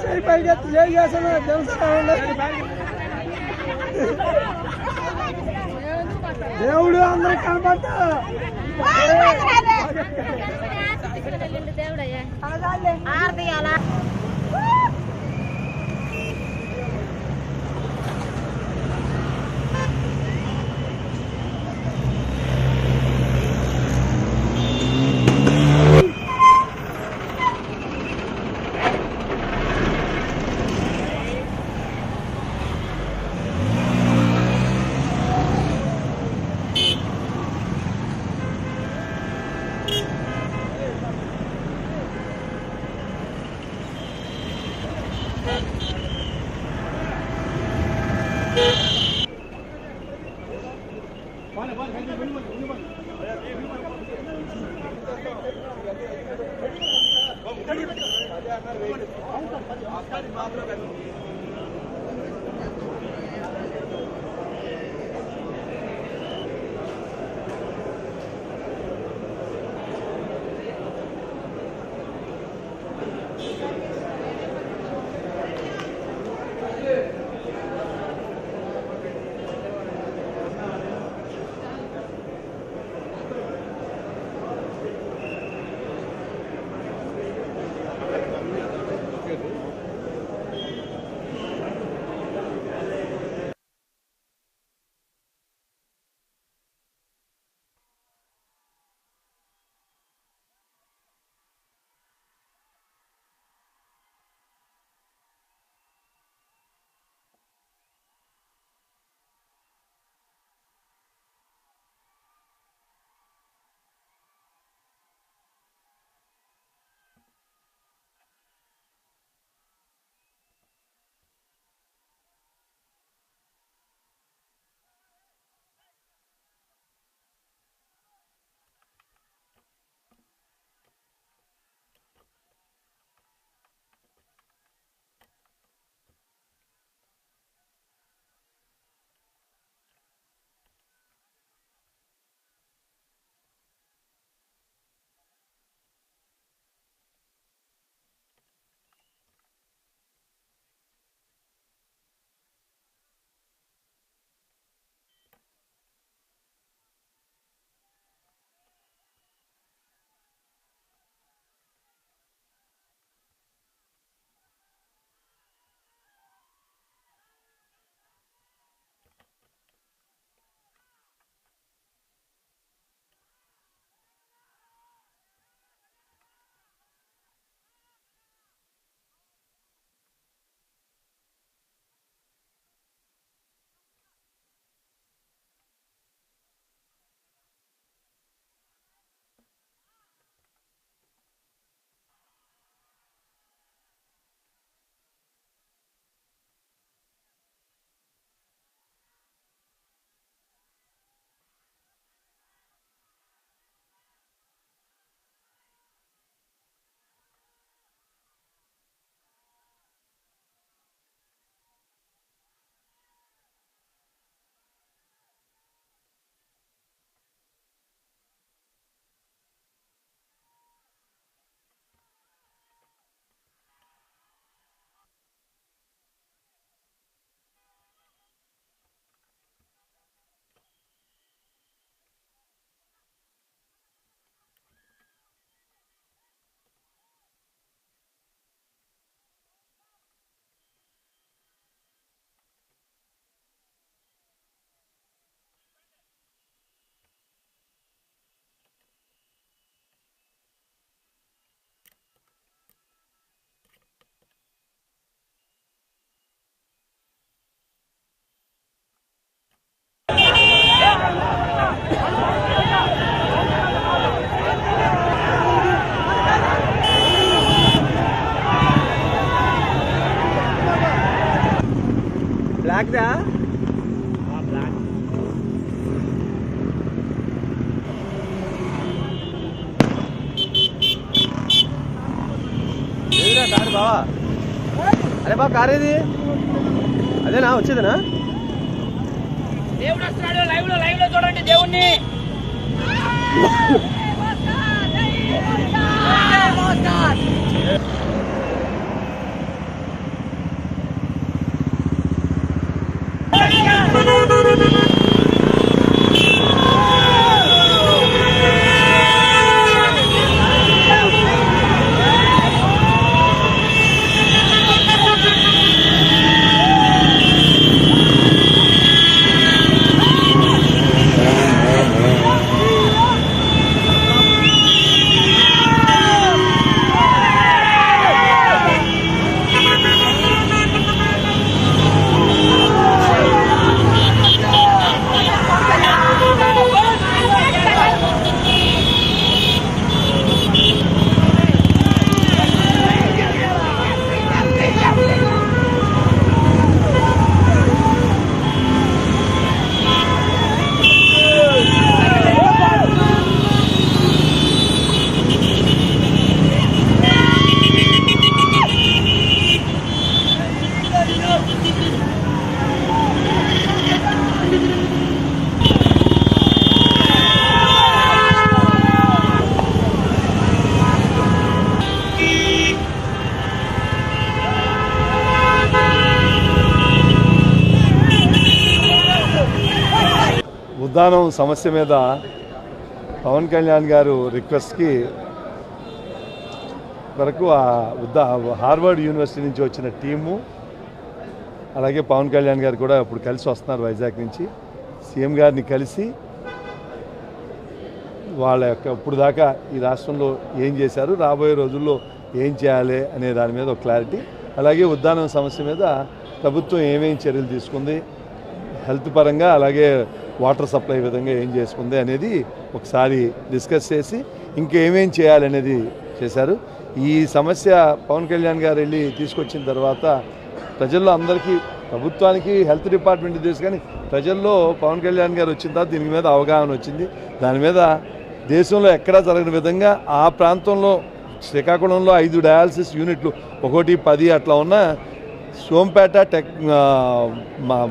చేయి పరిగెత్తి చేసేసాను ఏం దేవుడు తెలుసా దేవుడు అందరికి బ్లాక్ కార్ ఏది? అదేనా? వచ్చేదేనా? దేవుడు వస్తున్నాడు. లైవ్లో లైవ్లో చూడండి దేవుణ్ణి. ఉద్దానం సమస్య మీద పవన్ కళ్యాణ్ గారు రిక్వెస్ట్కి వరకు ఆ ఉద్దా హార్వర్డ్ యూనివర్సిటీ నుంచి వచ్చిన టీము అలాగే పవన్ కళ్యాణ్ గారు కూడా ఇప్పుడు కలిసి వస్తున్నారు వైజాగ్ నుంచి. సీఎం గారిని కలిసి వాళ్ళ యొక్క ఇప్పుడు దాకా ఈ రాష్ట్రంలో ఏం చేశారు రాబోయే రోజుల్లో ఏం చేయాలి అనే దాని మీద ఒక క్లారిటీ. అలాగే ఉద్దానం సమస్య మీద ప్రభుత్వం ఏమేం చర్యలు తీసుకుంది హెల్త్ పరంగా అలాగే వాటర్ సప్లై విధంగా ఏం చేసుకుంది అనేది ఒకసారి డిస్కస్ చేసి ఇంకేమేం చేయాలనేది చేశారు. ఈ సమస్య పవన్ కళ్యాణ్ గారు వెళ్ళి తీసుకొచ్చిన తర్వాత ప్రజల్లో అందరికీ ప్రభుత్వానికి హెల్త్ డిపార్ట్మెంట్ తెలుసు కానీ ప్రజల్లో పవన్ కళ్యాణ్ గారు వచ్చిన తర్వాత దీని మీద అవగాహన వచ్చింది. దాని మీద దేశంలో ఎక్కడా జరగని విధంగా ఆ ప్రాంతంలో శ్రీకాకుళంలో ఐదు డయాలసిస్ యూనిట్లు ఒకటి పది అట్లా ఉన్న సోంపేట టెక్ మా-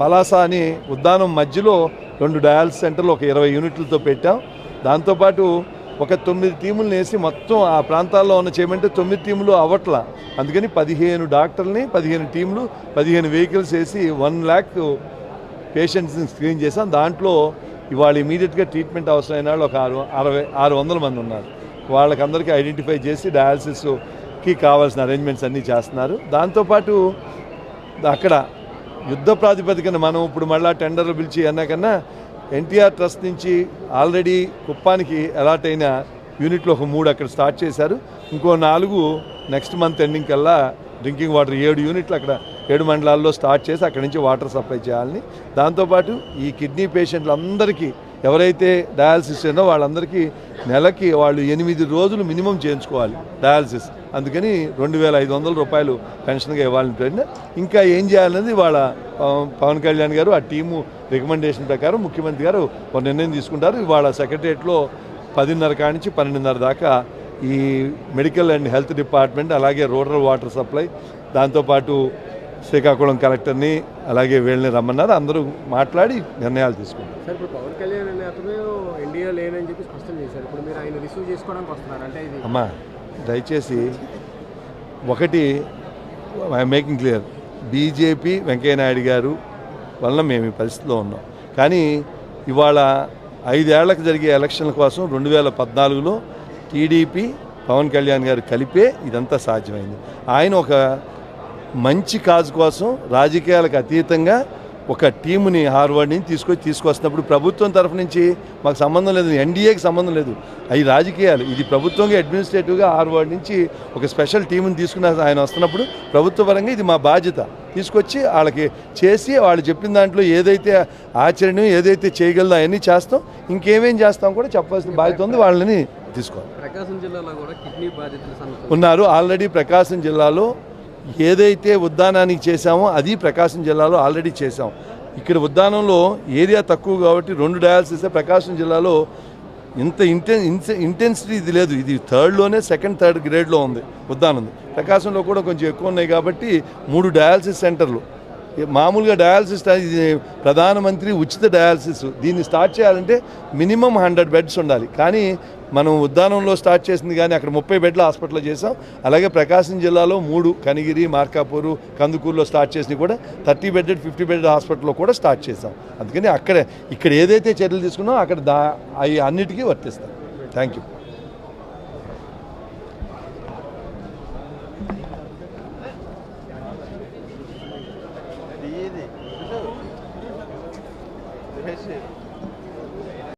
పలాస అని ఉద్దానం మధ్యలో రెండు డయాలసిస్ సెంటర్లు ఒక ఇరవై యూనిట్లతో పెట్టాం. దాంతోపాటు ఒక తొమ్మిది టీములను వేసి మొత్తం ఆ ప్రాంతాల్లో ఉన్న చేయమంటే తొమ్మిది టీములు అవ్వట్ల. అందుకని పదిహేను డాక్టర్ని పదిహేను టీములు పదిహేను వెహికల్స్ వేసి వన్ ల్యాక్ పేషెంట్స్ని స్క్రీన్ చేసాం దాంట్లో ఇవాళ ఇమీడియట్గా ట్రీట్మెంట్ అవసరమైన వాళ్ళు ఒక ఆరు అరవై ఆరు వందల మంది ఉన్నారు. వాళ్ళకందరికీ ఐడెంటిఫై చేసి డయాలసిస్ కి కావాల్సిన అరేంజ్మెంట్స్ అన్నీ చేస్తున్నారు. దాంతోపాటు అక్కడ యుద్ధ ప్రాతిపదికన మనం ఇప్పుడు మళ్ళా టెండర్లు పిలిచి అన్నాకన్నా ఎన్టీఆర్ ట్రస్ట్ నుంచి ఆల్రెడీ కుప్పానికి అలాట్ అయిన యూనిట్లు ఒక మూడు అక్కడ స్టార్ట్ చేశారు. ఇంకో నాలుగు నెక్స్ట్ మంత్ ఎండింగ్ కల్లా డ్రింకింగ్ వాటర్ ఏడు యూనిట్లు అక్కడ ఏడు మండలాల్లో స్టార్ట్ చేసి అక్కడి నుంచి వాటర్ సప్లై చేయాలని. దాంతోపాటు ఈ కిడ్నీ పేషెంట్లందరికీ ఎవరైతే డయాలసిస్ ఉన్నో వాళ్ళందరికీ నెలకి వాళ్ళు ఎనిమిది రోజులు మినిమం చేయించుకోవాలి డయాలసిస్. అందుకని రెండు వేల ఐదు వందల రూపాయలు పెన్షన్గా ప్రేరణ ఇంకా ఏం చేయాలనేది వాళ్ళ పవన్- కళ్యాణ్ గారు ఆ టీము రికమెండేషన్ ప్రకారం ముఖ్యమంత్రి గారు ఒక నిర్ణయం తీసుకుంటారు. ఇవాళ సెక్రటరియట్లో పదిన్నర కాడి నుంచి పన్నెండున్నర దాకా ఈ మెడికల్ అండ్ హెల్త్ డిపార్ట్మెంట్ అలాగే రూరల్ వాటర్ సప్లై దాంతోపాటు శ్రీకాకుళం కలెక్టర్ని అలాగే వీళ్ళని రమ్మన్నారు. అందరూ మాట్లాడి నిర్ణయాలు తీసుకుంటారు. సార్ ఇప్పుడు పవన్ కళ్యాణ్ అనే అతను ఇండియా లేనని చెప్పి స్పష్టం చేశారు. ఇప్పుడు మీరు ఆయన రిసీవ్ చేసుకోవడానికి వస్తున్నారు. అంటే ఇది అమ్మా దయచేసి ఒకటి I'm making clear BJP Venkaiah Naidu గారు వలన మేము ఈ పరిస్థితిలో ఉన్నాం. కానీ ఇవాళ ఐదేళ్ళకు జరిగే ఎలక్షన్ల కోసం రెండు వేల పద్నాలుగులో టీడీపీ పవన్ కళ్యాణ్ గారు కలిపే ఇదంతా సాధ్యమైంది. ఆయన ఒక మంచి కాజ్ కోసం రాజకీయాలకు అతీతంగా ఒక టీముని హార్వర్డ్ నుంచి తీసుకొచ్చి తీసుకొస్తున్నప్పుడు ప్రభుత్వం తరఫు నుంచి మాకు సంబంధం లేదు ఎన్డీఏకి సంబంధం లేదు. అవి రాజకీయాలు. ఇది ప్రభుత్వంగా అడ్మినిస్ట్రేటివ్గా హార్వర్డ్ నుంచి ఒక స్పెషల్ టీముని తీసుకుని ఆయన వస్తున్నప్పుడు ప్రభుత్వ పరంగా ఇది మా బాధ్యత. తీసుకొచ్చి వాళ్ళకి చేసి వాళ్ళు చెప్పిన దాంట్లో ఏదైతే ఆచరణ ఏదైతే చేయగలదో అవన్నీ చేస్తాం. ఇంకేమేం చేస్తాం కూడా చెప్పాల్సిన బాధ్యత ఉంది. వాళ్ళని తీసుకోవాలి. ప్రకాశం జిల్లాలో కూడా కిడ్నీ బాధితుల ఉన్నారు. ఆల్రెడీ ప్రకాశం జిల్లాలో ఏదైతే ఉద్దానానికి చేశామో అది ప్రకాశం జిల్లాలో ఆల్రెడీ చేశాం. ఇక్కడ ఉద్దానంలో ఏరియా తక్కువ కాబట్టి రెండు డయాలసిస్ ప్రకాశం జిల్లాలో ఇంత ఇంటెన్ ఇంటెన్సిటీ ఇది లేదు. ఇది థర్డ్లోనే సెకండ్ థర్డ్ గ్రేడ్లో ఉంది ఉద్దానం ప్రకాశంలో కూడా కొంచెం ఎక్కువ ఉన్నాయి కాబట్టి మూడు డయాలసిస్ సెంటర్లు. మామూలుగా డయాలసిస్ ఇది ప్రధానమంత్రి ఉచిత డయాలసిస్. దీన్ని స్టార్ట్ చేయాలంటే మినిమం హండ్రెడ్ బెడ్స్ ఉండాలి. కానీ మనం ఉద్దానంలో స్టార్ట్ చేసింది కానీ అక్కడ ముప్పై బెడ్ల హాస్పిటల్లో చేసాం అలాగే ప్రకాశం జిల్లాలో మూడు కనిగిరి మార్కాపూరు కందుకూరులో స్టార్ట్ చేసినవి కూడా థర్టీ బెడ్డెడ్ ఫిఫ్టీ బెడ్ హాస్పిటల్లో కూడా స్టార్ట్ చేసాం అందుకని అక్కడ ఇక్కడ ఏదైతే చర్యలు తీసుకున్నామో అక్కడ దా అవి అన్నిటికీ వర్తిస్తాం. Thank you.